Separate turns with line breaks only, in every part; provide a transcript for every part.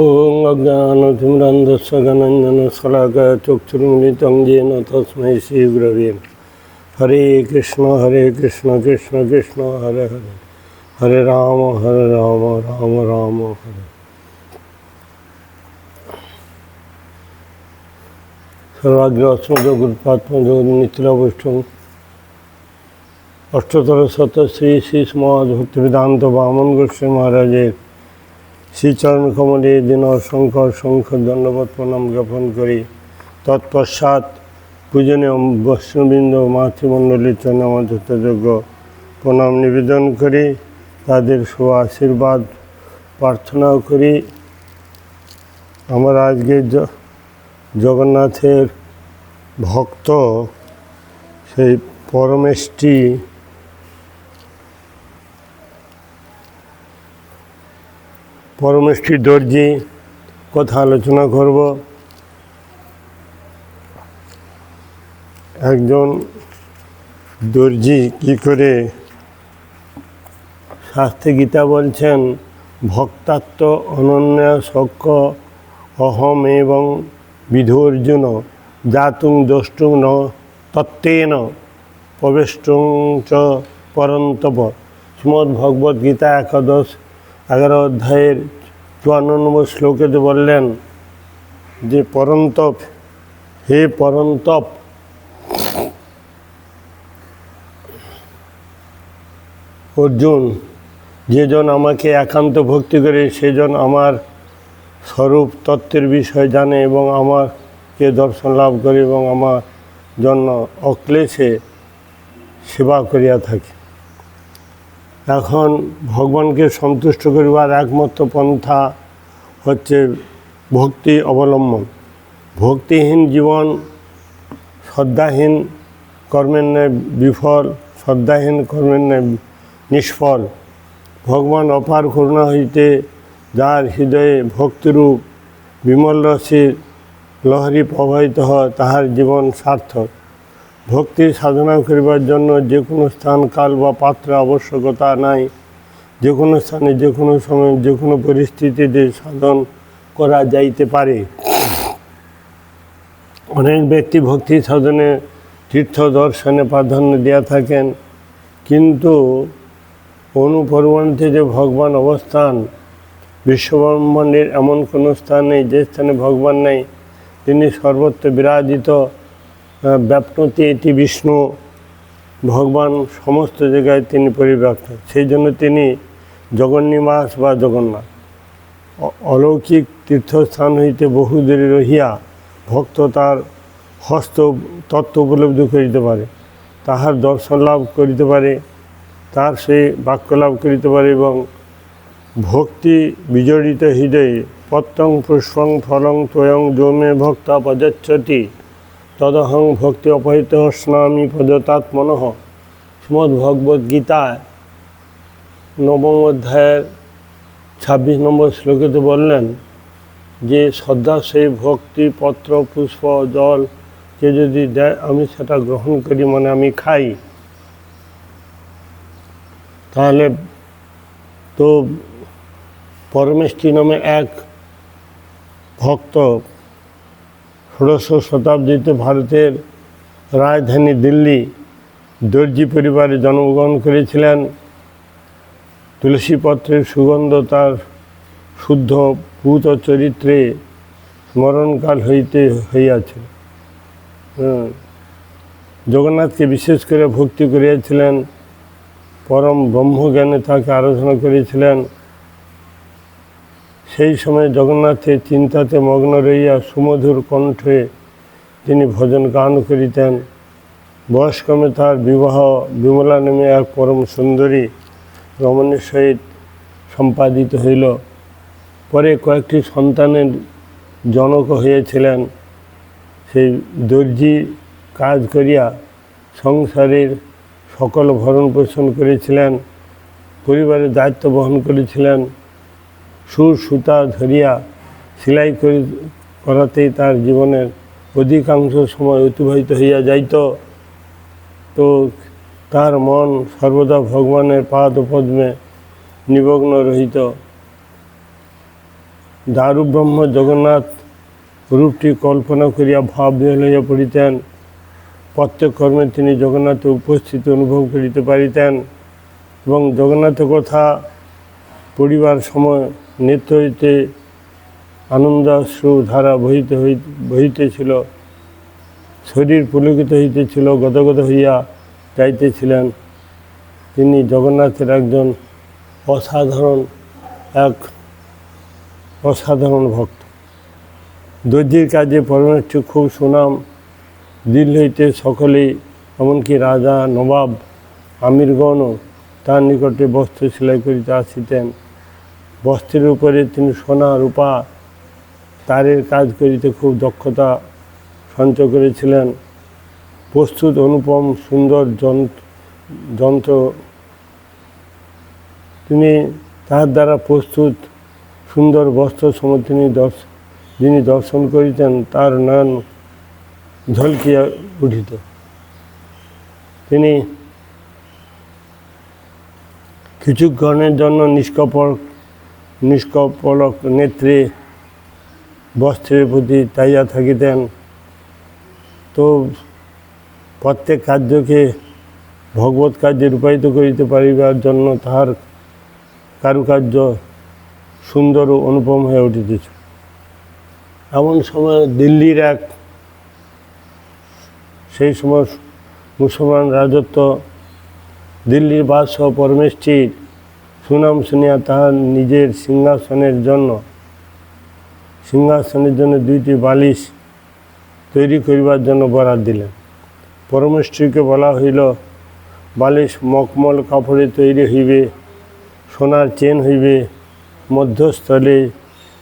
ওং অজ্ঞানতিমরান্ধস্য গণঞ্জন শলাকায় চক্ষুর্মিলিতং যেন তস্মৈ শ্রীগুরবে হরে কৃষ্ণ হরে কৃষ্ণ কৃষ্ণ কৃষ্ণ হরে হরে হরে রাম হরে রাম রাম রাম হরে সর্বাগ্র অষ্টমজগুরপাত্মজগৎ নিত্রাবৈষ্ণব অষ্টতর শত শ্রী শ্রী সমাজ ভক্তিবেদান্ত বামন গোস্বামী মহারাজের শ্রীচরণ কমলে দিন অসংখ্য অসংখ্য ধন্যবাদ প্রণাম জ্ঞাপন করি তৎপশ্চাৎ পূজনীয় বৈষ্ণবৃন্দ মাতৃমণ্ডলীর জন্য আমার যথাযোগ্য প্রণাম নিবেদন করি তাদের সু আশীর্বাদ প্রার্থনাও করি আমার আজকে জগন্নাথের ভক্ত সেই পরমেশটি পরমিষ্ঠী দর্জি কথা আলোচনা করব একজন দর্জি কি করে শাস্তি গীতা বলছেন ভক্তাত্ম অনন্যা শক্য অহম এবং বিধর্জুন জাতুং দষ্টুং ন তত্ত্বেন প্রবেষ্টং চ পরন্তপ শ্রীমদ্ভগবদ্গীতা একাদশ এগারো অধ্যায়ের চুয়ান্ন নম্বর শ্লোকেতে বললেন যে পরন্তপ হে পরন্তপ অর্জুন যেজন আমাকে একান্ত ভক্তি করে সেজন আমার স্বরূপ তত্ত্বের বিষয় জানে এবং আমাকে দর্শন লাভ করে এবং আমার জন্য অক্লেশে সেবা করিয়া থাকে এখন ভগবানকে সন্তুষ্ট করিবার একমাত্র পন্থা হচ্ছে ভক্তি অবলম্বন ভক্তিহীন জীবন শ্রদ্ধাহীন কর্মের ন্যায় বিফল শ্রদ্ধাহীন কর্মের ন্যায় নিষ্ফল ভগবান অপার করুণা হইতে যার হৃদয়ে ভক্তিরূপ বিমল রশির লহরী প্রবাহিত হয় তাহার জীবন সার্থক ভক্তি সাধনা করিবার জন্য যে কোনো স্থান কাল বা পাত্রের আবশ্যকতা নাই যে কোনো স্থানে যে কোনো সময় যে কোনো পরিস্থিতিতে সাধন করা যাইতে পারে অনেক ব্যক্তি ভক্তি সাধনে তীর্থ দর্শনে প্রাধান্য দেওয়া থাকেন কিন্তু অনুপরমাণতে যে ভগবান অবস্থান বিশ্বব্রহ্মাণ্ডের এমন কোনো স্থান নেই যে স্থানে ভগবান নেই তিনি সর্বত্র বিরাজিত ব্যাপ্নতি এটি বিষ্ণু ভগবান সমস্ত জায়গায় তিনি পরিব্যাপ্ত সেই জন্য তিনি জগন্নিবাস বা জগন্নাথ অলৌকিক তীর্থস্থান হইতে বহু দূরে রহিয়া ভক্ত তার হস্ত তত্ত্ব উপলব্ধি করিতে পারে তাহার দর্শন লাভ করিতে পারে তার সে বাক্য লাভ করিতে পারে এবং ভক্তি বিজড়িত হৃদয়ে পত্তং পুষ্পং ফলং তয়ং জমে ভক্তা পদচ্ছতি তদহং ভক্তি অপহিত স্নামি পদতাৎ মনঃ গীতায় নবম অধ্যায়ের ছাব্বিশ নম্বর শ্লোকেতে বললেন যে শ্রদ্ধা সেই ভক্তি পত্র পুষ্প জল কে যদি দেয় আমি সেটা গ্রহণ করি মানে আমি খাই তাহলে তো পরমেষ্টি নামে এক ভক্ত ষোড়শ শতাব্দীতে ভারতের রাজধানী দিল্লি দর্জি পরিবারে জন্মগ্রহণ করেছিলেন তুলসীপত্রের সুগন্ধ তার শুদ্ধ ভূত চরিত্রে স্মরণকাল হইতে হইয়াছে জগন্নাথকে বিশেষ করে ভক্তি করিয়াছিলেন পরম ব্রহ্মজ্ঞানে তাকে আরাধনা করেছিলেন সেই সময় জগন্নাথের চিন্তাতে মগ্ন রইয়া সুমধুর কণ্ঠে তিনি ভজন গান করিতেন বয়স্ক্রমে তার বিবাহ বিমলা নামে এক পরম সুন্দরী রমণের সহিত সম্পাদিত হইল পরে কয়েকটি সন্তানের জনক হয়েছিলেন সেই দর্জি কাজ করিয়া সংসারের সকল ভরণ পোষণ করেছিলেন পরিবারের দায়িত্ব বহন করেছিলেন সুর সুতা ধরিয়া সেলাই করি করাতেই তার জীবনের অধিকাংশ সময় অতিবাহিত হইয়া যাইত তো তার মন সর্বদা ভগবানের পাদ পদ্মে নিমগ্ন রহিত দারুব্রহ্ম জগন্নাথ রূপটি কল্পনা করিয়া ভাব হইয়া পড়িতেন প্রত্যেক কর্মে তিনি জগন্নাথে উপস্থিত অনুভব করিতে পারিতেন এবং জগন্নাথ কথা পড়িবার সময় নেত্র হইতে আনন্দাশ্রু ধারা বহিতে হই বহিতেছিল শরীর পুলকিত হইতেছিল গদগদ হইয়া যাইতেছিলেন তিনি জগন্নাথের একজন অসাধারণ এক অসাধারণ ভক্ত দর্জির কাজে পরমেশ্বর খুব সুনাম দিল হইতে সকলেই এমনকি রাজা নবাব আমিরগণও তার নিকটে বস্ত্র সেলাই করিতে আসিতেন বস্ত্রের উপরে তিনি সোনা রূপা তারের কাজ করিতে খুব দক্ষতা সঞ্চয় করেছিলেন প্রস্তুত অনুপম সুন্দর যন্ত্র তিনি তাহার দ্বারা প্রস্তুত সুন্দর বস্ত্র সমর্থনী তিনি দর্শ যিনি দর্শন করিতেন তার নাম ঝলকিয়া উঠিত তিনি কিছুক্ষণের জন্য নিষ্কপট নিষ্কপলক নেত্রে বস্ত্রের প্রতি চাইয়া থাকিতেন তো প্রত্যেক কার্যকে ভগবত কার্যে রূপায়িত করিতে পারিবার জন্য তাহার কারুকার্য সুন্দর ও অনুপম হয়ে উঠিতেছে এমন সময় দিল্লির এক সেই সময় মুসলমান রাজত্ব দিল্লির বাদশাহ পরমেশটির সুনাম শুনিয়া তাহার নিজের সিংহাসনের জন্য সিংহাসনের জন্য দুইটি বালিশ তৈরি করিবার জন্য বরাদ দিলেন পরমেশ্বরীকে বলা হইল বালিশ মকমল কাপড়ে তৈরি হইবে সোনার চেন হইবে মধ্যস্থলে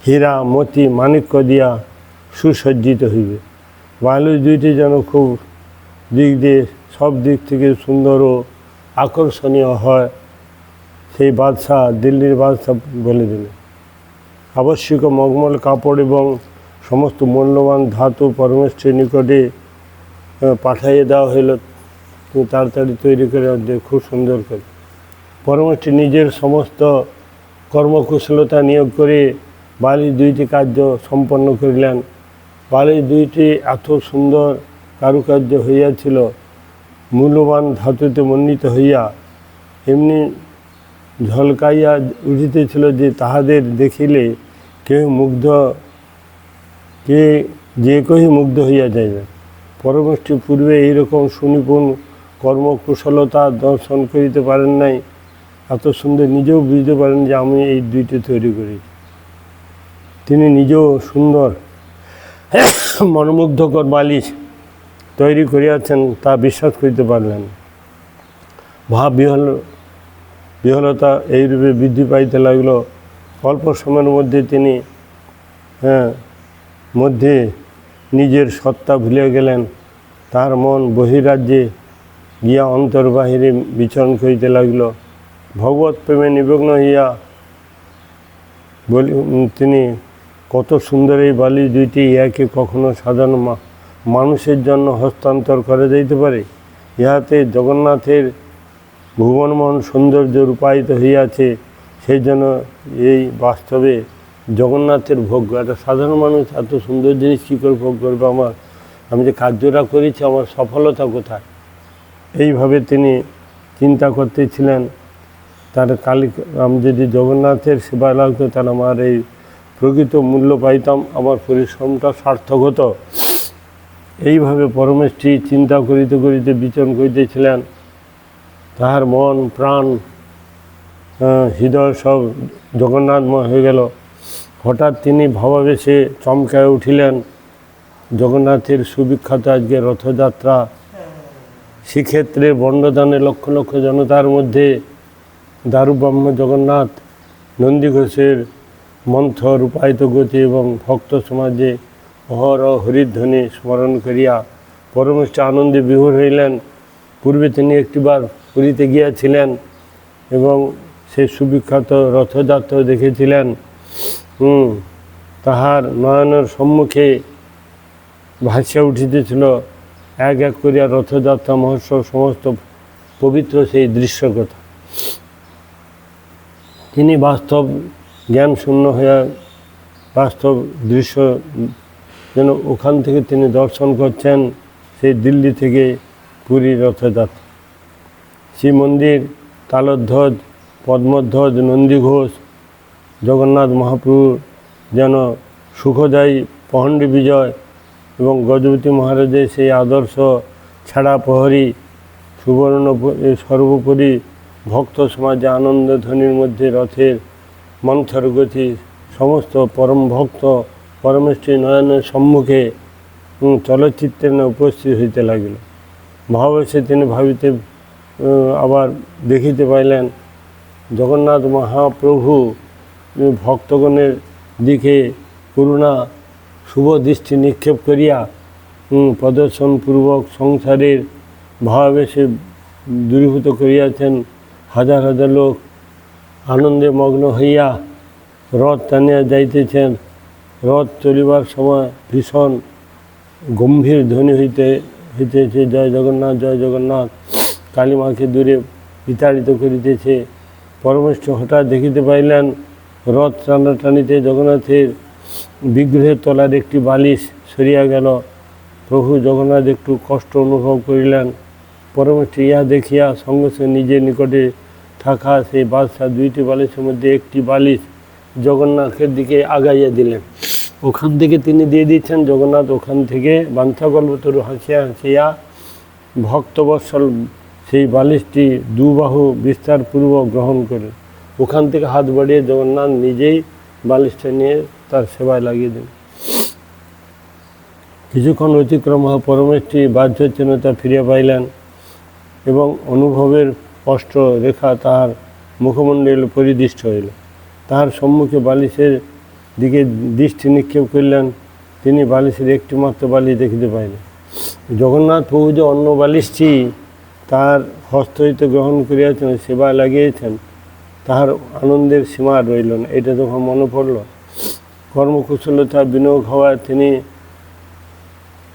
হীরা মতি মাণিক্য দিয়া সুসজ্জিত হইবে বালিশ দুইটি যেন খুব দিক দিয়ে সব দিক থেকে সুন্দর ও আকর্ষণীয় হয় সেই বাদশাহ দিল্লির বাদশাহ বলে দিলেন আবশ্যক মগমল কাপড় এবং সমস্ত মূল্যবান ধাতু পরমেশ্বরের নিকটে পাঠাইয়ে দেওয়া হইল তিনি তাড়াতাড়ি তৈরি করে খুব সুন্দর করে পরমেশ্বর নিজের সমস্ত কর্মকুশলতা নিয়োগ করে বালির দুইটি কার্য সম্পন্ন করিলেন বালির দুইটি এত সুন্দর কারুকার্য হইয়াছিল মূল্যবান ধাতুতে মণ্ডিত হইয়া এমনি ঝলকাইয়া উঠিতেছিল যে তাহাদের দেখিলে কেউ মুগ্ধ কে যে কেউ মুগ্ধ হইয়া যায় না পরমষ্টি পূর্বে এইরকম সুনিপুণ কর্মকুশলতা দর্শন করিতে পারেন নাই এত সুন্দর নিজেও বুঝতে পারেন যে আমি এই দুইটি তৈরি করি তিনি নিজেও সুন্দর মনমুগ্ধকর বালিশ তৈরি করিয়াছেন তা বিশ্বাস করিতে পারলেন ভাব বিহল বিহলতা এইরূপে বৃদ্ধি পাইতে লাগলো অল্প সময়ের মধ্যে তিনি হ্যাঁ মধ্যে নিজের সত্তা ভুলে গেলেন তার মন বহিরাজ্যে গিয়া অন্তর্বাহিরে বিচরণ করিতে লাগিল ভগবত প্রেমে নিমগ্ন হইয়া বলি তিনি কত সুন্দর এই বালি দুইটি ইয়াকে কখনো সাধারণ মানুষের জন্য হস্তান্তর করা যাইতে পারে ইহাতে জগন্নাথের ভুবন মন সৌন্দর্য রূপায়িত হইয়াছে সেই জন্য এই বাস্তবে জগন্নাথের ভোগ একটা সাধারণ মানুষ এত সুন্দর জিনিস কী করে ভোগ করবে আমার আমি যে কার্যটা করেছি আমার সফলতা কোথায় এইভাবে তিনি চিন্তা করতেছিলেন তার কালী আমি যদি জগন্নাথের সেবা লাগতো তাহলে আমার এই প্রকৃত মূল্য পাইতাম আমার পরিশ্রমটা সার্থক হতো এইভাবে পরমেশ্রী চিন্তা করিতে করিতে বিচরণ করিতেছিলেন তাহার মন প্রাণ হৃদয় সব জগন্নাথময় হয়ে গেল হঠাৎ তিনি ভাবাবেশে চমকায় উঠিলেন জগন্নাথের সুবিখ্যাত আজকে রথযাত্রা সেক্ষেত্রে বন্ডদানে লক্ষ লক্ষ জনতার মধ্যে দারুব্রহ্ম জগন্নাথ নন্দী ঘোষের মন্থ রূপায়িত গতি এবং ভক্ত সমাজে অহর হরিধ্বনি স্মরণ করিয়া পরমেশ্বর আনন্দে বিভোর হইলেন পূর্বে তিনি একটিবার পুরীতে গিয়েছিলেন এবং সেই সুবিখ্যাত রথযাত্রা দেখেছিলেন তাহার নয়নের সম্মুখে ভাসিয়া উঠিতেছিল এক এক করিয়া রথযাত্রা মহোৎসব সমস্ত পবিত্র সেই দৃশ্য কথা তিনি বাস্তব জ্ঞান শূন্য হইয়া বাস্তব দৃশ্য যেন ওখান থেকে তিনি দর্শন করছেন সেই দিল্লি থেকে পুরী রথযাত্রা শ্রীমন্দির কালধ্বজ পদ্মধ্বজ ঘোষ জগন্নাথ মহাপ্রভু যেন সুখদায়ী পহণ্ড বিজয় এবং গজপতি মহারাজের সেই আদর্শ ছাড়া প্রহরী সুবর্ণ সর্বোপরি ভক্ত সমাজে আনন্দ ধ্বনির মধ্যে রথের মন্থর গতি সমস্ত পরম ভক্ত পরমেশ্বরী নয়নের সম্মুখে চলচ্চিত্রে উপস্থিত হইতে লাগিল ভাবে সে তিনি ভাবিতে আবার দেখিতে পাইলেন জগন্নাথ মহাপ্রভু ভক্তগণের দিকে করুণা শুভ দৃষ্টি নিক্ষেপ করিয়া প্রদর্শনপূর্বক সংসারের ভাবাবেশে দূরীভূত করিয়াছেন হাজার হাজার লোক আনন্দে মগ্ন হইয়া রথ টানিয়া যাইতেছেন রথ চলিবার সময় ভীষণ গম্ভীর ধ্বনি হইতে হইতেছে জয় জগন্নাথ জয় জগন্নাথ কালীমাকে দূরে বিতাড়িত করিতেছে পরমেষ্ট হঠাৎ দেখিতে পাইলেন রথ টানাটানিতে জগন্নাথের বিগ্রহের তলার একটি বালিশ সরিয়া গেল প্রভু জগন্নাথ একটু কষ্ট অনুভব করিলেন পরমেষ্ট ইহা দেখিয়া সঙ্গে সঙ্গে নিজের নিকটে থাকা সেই বাদশাহ দুইটি বালিশের মধ্যে একটি বালিশ জগন্নাথের দিকে আগাইয়া দিলেন ওখান থেকে তিনি দিয়ে দিচ্ছেন জগন্নাথ ওখান থেকে বাঞ্ছাগল্প তরু হাসিয়া হাসিয়া ভক্তবৎসল সেই বালিশটি দুবাহু বিস্তারপূর্বক গ্রহণ করে ওখান থেকে হাত বাড়িয়ে জগন্নাথ নিজেই বালিশটা নিয়ে তার সেবায় লাগিয়ে দেন কিছুক্ষণ অতিক্রম হওয়া পরমেশটি বাহ্যচীনতা ফিরিয়ে পাইলেন এবং অনুভবের স্পষ্ট রেখা তাহার মুখমণ্ডল পরিদৃষ্ট হইল তাহার সম্মুখে বালিশের দিকে দৃষ্টি নিক্ষেপ করিলেন তিনি বালিশের একটিমাত্র বালিশ দেখিতে পাইলেন জগন্নাথ প্রভু যে অন্য বালিশটি তাহার হস্তহিত গ্রহণ করিয়াছেন সেবা লাগিয়েছেন তাহার আনন্দের সীমা রইল না এটা যখন মনে পড়ল কর্মকুশলতা বিনিয়োগ হওয়ায় তিনি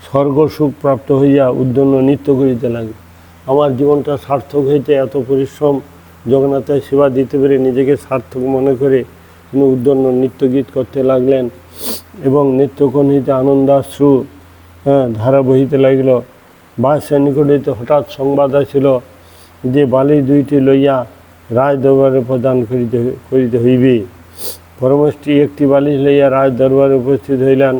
স্বর্গ সুখ প্রাপ্ত হইয়া উদ্যন্ন নৃত্য করিতে লাগে আমার জীবনটা সার্থক হইতে এত পরিশ্রম জগন্নাথের সেবা দিতে পেরে নিজেকে সার্থক মনে করে তিনি উদ্যন্ন গীত করতে লাগলেন এবং নৃত্যকণ হইতে হ্যাঁ ধারা বহিতে লাগিল বাসের নিকটিত হঠাৎ সংবাদ আসিল যে বালি দুইটি লইয়া রাজ দরবারে প্রদান করিতে করিতে হইবে পরমষ্টি একটি বালিশ লইয়া রাজ দরবারে উপস্থিত হইলেন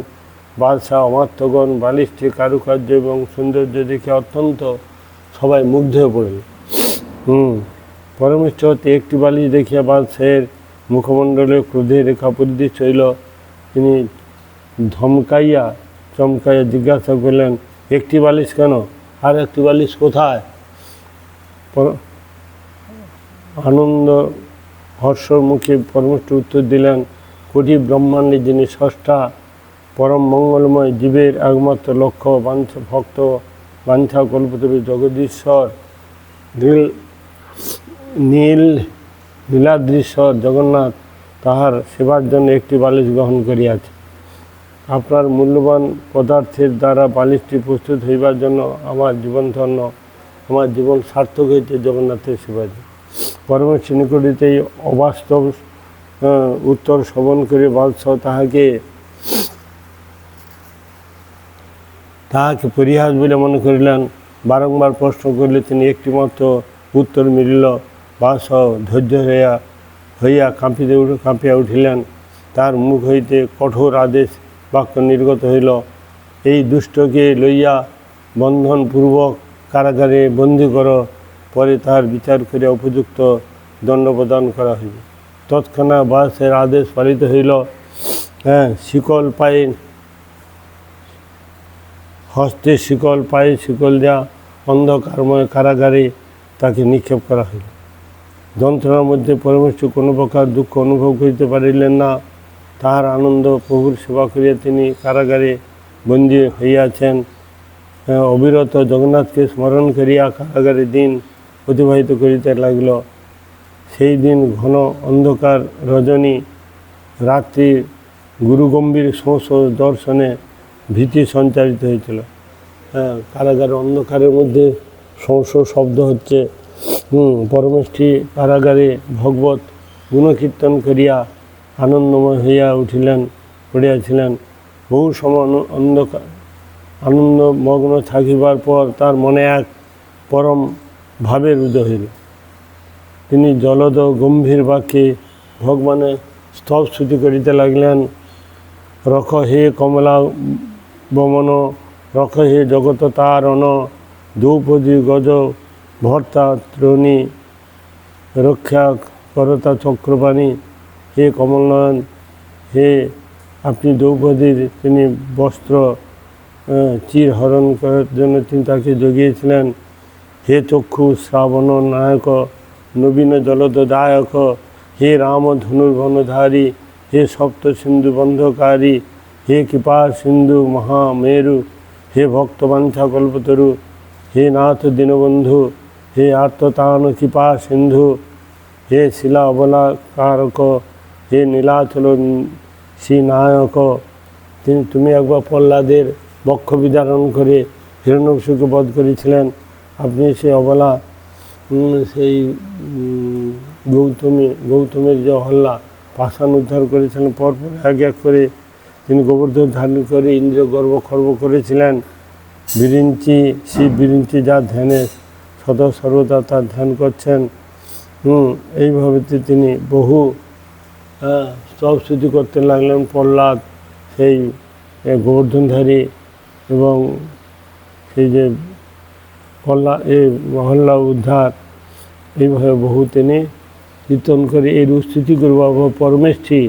বাদশাহ অমাত্যগণ বালিশটি কারুকার্য এবং সৌন্দর্য দেখে অত্যন্ত সবাই মুগ্ধ হয়ে পড়ল হুম পরমেষ্ট হতে একটি বালিশ দেখিয়া বাদশাহের মুখমণ্ডলে ক্রোধে রেখা পরিদৃষ্ট হইল তিনি ধমকাইয়া চমকাইয়া জিজ্ঞাসা করলেন একটি বালিশ কেন আর একটি বালিশ কোথায় আনন্দ হর্ষ মুখে পরমেষ্ট উত্তর দিলেন কোটি ব্রহ্মাণ্ডে যিনি ষষ্ঠা পরম মঙ্গলময় জীবের একমাত্র লক্ষ্য বাঞ্ছ ভক্ত বাঞ্ছা কল্পদেবী জগদীশ্বর নীল নীল নীলাদ্রীশ্বর জগন্নাথ তাহার সেবার জন্য একটি বালিশ গ্রহণ করিয়াছে আপনার মূল্যবান পদার্থের দ্বারা বালিশটি প্রস্তুত হইবার জন্য আমার জীবন ধন্য আমার জীবন সার্থক হইতে জগন্নাথের শিবাজী পরমেশ্বর এই অবাস্তব উত্তর শ্রবণ করে বাদশাহ তাহাকে তাহাকে পরিহাস বলে মনে করিলেন বারংবার প্রশ্ন করলে তিনি একটিমাত্র উত্তর মিলিল বাদশাহ ধৈর্য হইয়া হইয়া কাঁপিতে উঠে কাঁপিয়া উঠিলেন তার মুখ হইতে কঠোর আদেশ বাক্য নির্গত হইল এই দুষ্টকে লইয়া বন্ধনপূর্বক কারাগারে বন্দী কর পরে তাহার বিচার করিয়া উপযুক্ত দণ্ড প্রদান করা হইল তৎক্ষণা বাসের আদেশ পালিত হইল হ্যাঁ শিকল পায়ে হস্তে শিকল পায়ে শিকল দেয়া অন্ধকারময় কারাগারে তাকে নিক্ষেপ করা হইল যন্ত্রণার মধ্যে পরমেশ্বর কোনো প্রকার দুঃখ অনুভব করিতে পারিলেন না তাহার আনন্দ প্রভুর সেবা করিয়া তিনি কারাগারে বন্দী হইয়াছেন অবিরত জগন্নাথকে স্মরণ করিয়া কারাগারে দিন অতিবাহিত করিতে লাগিল সেই দিন ঘন অন্ধকার রজনী রাত্রির গুরুগম্ভীর সংস দর্শনে ভীতি সঞ্চারিত হয়েছিল হ্যাঁ কারাগারে অন্ধকারের মধ্যে সংস শব্দ হচ্ছে পরমেষ্ঠী কারাগারে ভগবত গুণকীর্তন করিয়া আনন্দময় হইয়া উঠিলেন পড়িয়াছিলেন বহু সময় অন্ধকার আনন্দমগ্ন থাকিবার পর তার মনে এক পরম ভাবের উদয় হইল তিনি জলদ গম্ভীর বাক্যে ভগবানের স্তব স্তুতি করিতে লাগলেন রখ হে কমলা বমন রখ হে জগত তারণ দ্রৌপদী গজ ভর্তা ত্রণী রক্ষা করতা চক্রবাণী হে কমলনয়ন হে আপনি দ্রৌপদীর তিনি বস্ত্র চির হরণ করার জন্য তিনি তাকে জগিয়েছিলেন হে চক্ষু শ্রাবণ নায়ক নবীন দায়ক হে রাম ধনুর্বনধারী হে সপ্ত সিন্ধু বন্ধকারী হে কৃপা সিন্ধু মহামেরু হে ভক্তবাঞ্ছা কল্পতরু হে নাথ দীনবন্ধু হে আত্মতান কৃপা সিন্ধু হে শিলা অবলা কারক যে নীলাচল শ্রী নায়ক তিনি তুমি একবার প্রহ্লাদের বক্ষ বিদারণ করে হিরণ্যসুকে বধ করেছিলেন আপনি সেই অবলা সেই গৌতমী গৌতমের যে হল্লা পাষাণ উদ্ধার করেছিলেন পরপর এক এক করে তিনি গোবর্ধন ধারণ করে ইন্দ্র গর্ব খর্ব করেছিলেন বিরিঞ্চি শিব বিরিঞ্চি যা ধ্যানে সদা সর্বদা তার ধ্যান করছেন হুম এইভাবে তিনি বহু হ্যাঁ সব স্তুতি করতে লাগলেন প্রহ্লাদ সেই গোবর্ধনধারী এবং সেই যে কল্লা এ মহল্লা উদ্ধার এইভাবে বহু তিনি কীর্তন করে এই স্তুতি করব পরমেষ্ঠী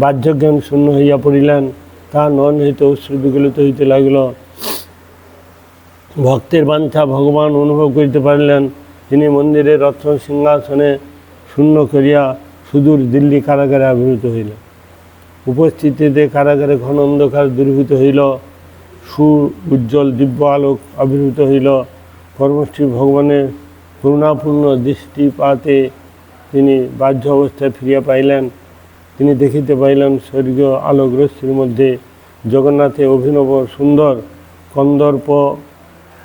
বাহ্যজ্ঞান শূন্য হইয়া পড়িলেন তা নন হইতে অশ্রু বিগলিত হইতে লাগিল ভক্তের বাঞ্ছা ভগবান অনুভব করিতে পারিলেন তিনি মন্দিরে রত্ন সিংহাসনে শূন্য করিয়া সুদূর দিল্লি কারাগারে আবির্ভূত হইল উপস্থিতিতে কারাগারে ঘন অন্ধকার দূরীভূত হইল সুর উজ্জ্বল দিব্য আলোক আবির্ভূত হইল কর্মশ্রী ভগবানের করুণাপূর্ণ দৃষ্টিপাতে তিনি বাহ্য অবস্থায় ফিরিয়া পাইলেন তিনি দেখিতে পাইলেন স্বর্গীয় আলোক রশ্মির মধ্যে জগন্নাথে অভিনব সুন্দর কন্দর্প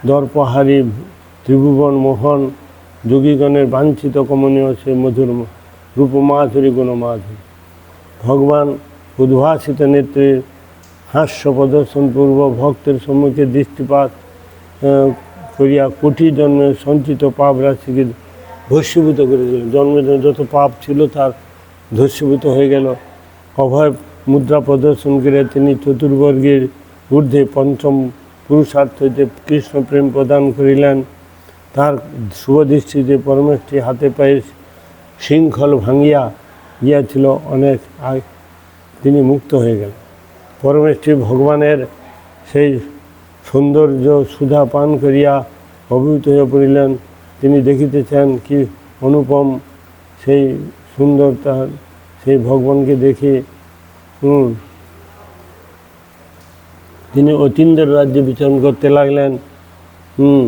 দর্পহারী ত্রিভুবন মোহন যোগীগণের বাঞ্ছিত কমনীয় সে মধুর রূপমাধুরী গুণমাধুরী ভগবান উদ্ভাসিত নেত্রের হাস্য প্রদর্শন পূর্ব ভক্তের সম্মুখে দৃষ্টিপাত করিয়া কোটি জন্মে সঞ্চিত পাপ রাশিকে ভস্মীভূত করে দিল জন্য যত পাপ ছিল তার ধস্মীভূত হয়ে গেল অভয় মুদ্রা প্রদর্শন করে তিনি চতুর্বর্গের ঊর্ধ্বে পঞ্চম পুরুষার্থ হইতে কৃষ্ণ প্রেম প্রদান করিলেন তার শুভদৃষ্টিতে পরমেশটি হাতে পায়ে শৃঙ্খল ভাঙিয়া গিয়াছিল অনেক আগ তিনি মুক্ত হয়ে গেল পরমেশ্বরী ভগবানের সেই সৌন্দর্য সুধা পান করিয়া অভিভূত হয়ে পড়িলেন তিনি দেখিতেছেন কি অনুপম সেই সুন্দর তার সেই ভগবানকে দেখে তিনি অতীন্দ্র রাজ্যে বিচরণ করতে লাগলেন হুম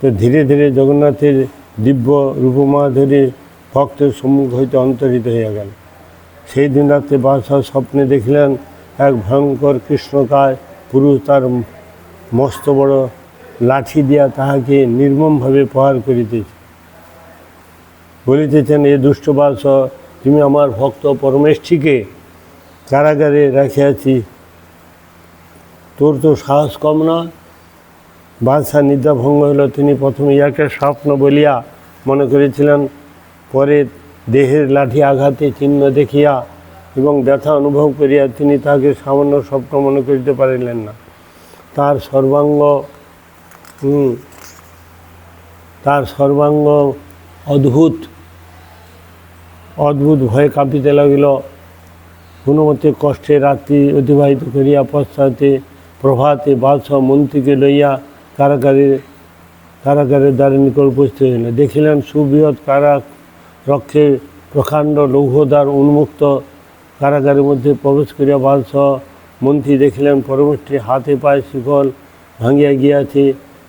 তো ধীরে ধীরে জগন্নাথের দিব্য রূপমা ধরে ভক্তের সম্মুখ হইতে অন্তরিত হইয়া গেল সেই দিন রাত্রে বাদশাহ স্বপ্নে দেখিলেন এক ভয়ঙ্কর কৃষ্ণকায় পুরুষ তার মস্ত বড় লাঠি দিয়া তাহাকে নির্মমভাবে প্রহার করিতেছে বলিতেছেন এ দুষ্ট বাস তুমি আমার ভক্ত পরমেশ্বীকে কারাগারে রাখিয়াছি তোর তো সাহস কম না বাদশাহ নিদ্রা ভঙ্গ হলো তিনি প্রথম ইয়াকে স্বপ্ন বলিয়া মনে করেছিলেন পরে দেহের লাঠি আঘাতে চিহ্ন দেখিয়া এবং ব্যথা অনুভব করিয়া তিনি তাকে সামান্য স্বপ্ন মনে করিতে পারিলেন না তার সর্বাঙ্গ তার সর্বাঙ্গ অদ্ভুত অদ্ভুত ভয়ে কাঁপিতে লাগিল কোনোমতে কষ্টে রাত্রি অতিবাহিত করিয়া পশ্চাতে প্রভাতে বাদশাহ মন্ত্রীকে লইয়া কারাগারের কারাগারের দ্বারে নিকট উপস্থিত হইলেন দেখিলেন সুবৃহৎ কারা রক্ষের প্রকাণ্ড লৌহদ্বার উন্মুক্ত কারাগারের মধ্যে প্রবেশ করিয়া বাদশাহ মন্ত্রী দেখিলেন পরমশ্রী হাতে পায়ে শিকল ভাঙিয়া গিয়াছে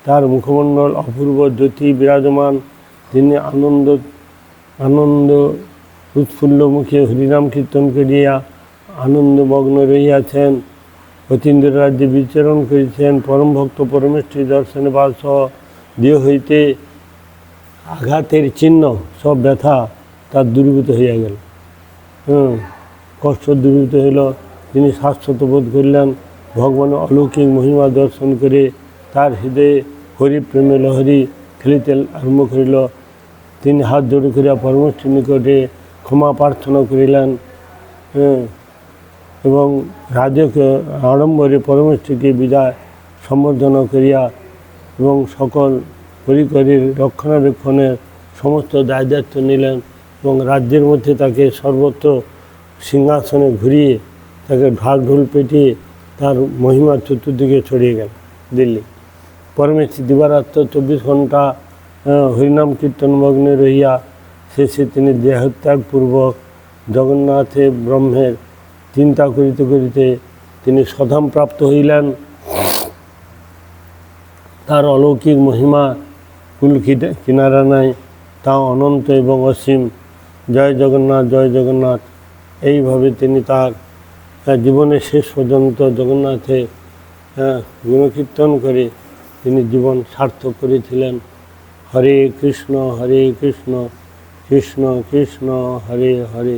তার মুখমণ্ডল অপূর্ব জ্যোতি বিরাজমান তিনি আনন্দ আনন্দ উৎফুল্ল মুখে হরিনাম কীর্তন করিয়া আনন্দমগ্ন রহিয়াছেন অতীন্দ্র রাজ্যে বিচরণ করেছেন পরম ভক্ত পরমেষ্ঠী দর্শনে বাস দিয়ে হইতে আঘাতের চিহ্ন সব ব্যথা তার দূরীভূত হইয়া গেল হুম কষ্ট দূরীভূত হইল তিনি শাশ্বত বোধ করলেন ভগবান অলৌকিক মহিমা দর্শন করে তার হৃদয়ে হরিপ্রেমে লহরি খেলিতে আরম্ভ করিল তিনি হাত জোড় করিয়া পরমেশ্বরী নিকটে ক্ষমা প্রার্থনা করিলেন হ্যাঁ এবং রাজ্যকে আড়ম্বরে পরমেশ্বরকে বিদায় সম্বর্ধনা করিয়া এবং সকল পরিকরের রক্ষণাবেক্ষণের সমস্ত দায় দায়িত্ব নিলেন এবং রাজ্যের মধ্যে তাকে সর্বত্র সিংহাসনে ঘুরিয়ে তাকে ঢাক ঢোল পেটিয়ে তার মহিমা চতুর্দিকে ছড়িয়ে গেল দিল্লি পরমেশ্বর দিবারাত্র চব্বিশ ঘন্টা হরিনাম কীর্তনমগ্নে রহিয়া শেষে তিনি দেহত্যাগপূর্বক জগন্নাথে ব্রহ্মের চিন্তা করিতে করিতে তিনি সধাম প্রাপ্ত হইলেন তার অলৌকিক মহিমা কুল কিনারা নাই তা অনন্ত এবং অসীম জয় জগন্নাথ জয় জগন্নাথ এইভাবে তিনি তার জীবনের শেষ পর্যন্ত জগন্নাথে গুণকীর্তন করে তিনি জীবন সার্থক করেছিলেন হরে কৃষ্ণ হরে কৃষ্ণ কৃষ্ণ কৃষ্ণ হরে হরে